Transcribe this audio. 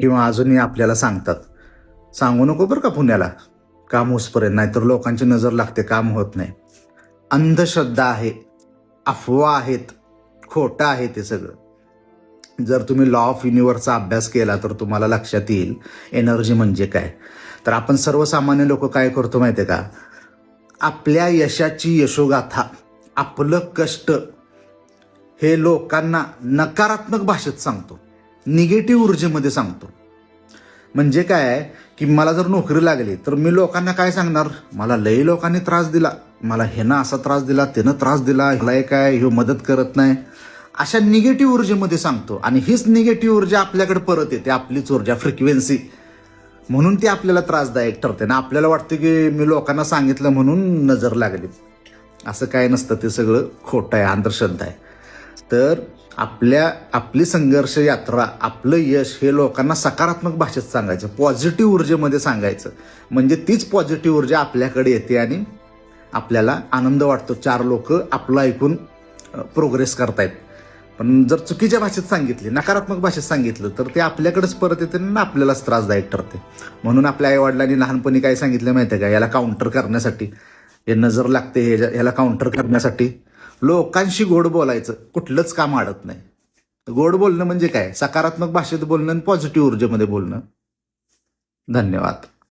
किंवा अजूनही आपल्याला सांगतात. सांगू नको बरं का पुण्याला. काम होसपर्यंत नाहीतर लोकांची नजर लागते काम होत नाही. अंधश्रद्धा आहे अफवा आहेत खोटं आहे ते सगळं. जर तुम्ही लॉ ऑफ युनिव्हर्सचा अभ्यास केला तर तुम्हाला लक्षात येईल एनर्जी म्हणजे काय. तर आपण सर्वसामान्य लोक काय करतो माहिती आहे का? आपल्या यशाची यशोगाथा आपलं कष्ट हे लोकांना नकारात्मक भाषेत सांगतो. निगेटिव्ह ऊर्जेमध्ये सांगतो. म्हणजे काय की मला जर नोकरी लागली तर मी लोकांना काय सांगणार? मला लई लोकांनी त्रास दिला. मला ह्यानं असा त्रास दिला त्यानं त्रास दिला ह्याला काय ह्यो मदत करत नाही. अशा निगेटिव्ह ऊर्जेमध्ये सांगतो. आणि हीच निगेटिव्ह ऊर्जा आपल्याकडे परत येते आपलीच ऊर्जा फ्रिक्वेन्सी म्हणून ती आपल्याला त्रासदायक ठरते. ना आपल्याला वाटतं की मी लोकांना सांगितलं म्हणून नजर लागली. असं काय नसतं ते सगळं खोटं आहे अंधश्रद्धा आहे. तर आपल्या आपली संघर्ष यात्रा आपलं यश हे लोकांना सकारात्मक भाषेत सांगायचं पॉझिटिव्ह ऊर्जेमध्ये सांगायचं. म्हणजे तीच पॉझिटिव्ह ऊर्जा आपल्याकडे येते आणि आपल्याला आनंद वाटतो. चार लोक आपलं ऐकून प्रोग्रेस करतायत. पण जर चुकीच्या भाषेत सांगितली नकारात्मक भाषेत सांगितलं तर ते आपल्याकडेच परत येते ना आपल्यालाच त्रासदायक ठरते. म्हणून आपल्या आईवडिलांनी लहानपणी काय सांगितलं माहिती आहे का? याला काउंटर करण्यासाठी हे नजर लागते हे ह्याला काउंटर करण्यासाठी लोकांशी गोड बोलायचं कुठलंच काम अडत नाही. गोड बोलणं म्हणजे काय? सकारात्मक भाषेत बोलणं आणि पॉझिटिव्ह ऊर्जेमध्ये बोलणं. धन्यवाद.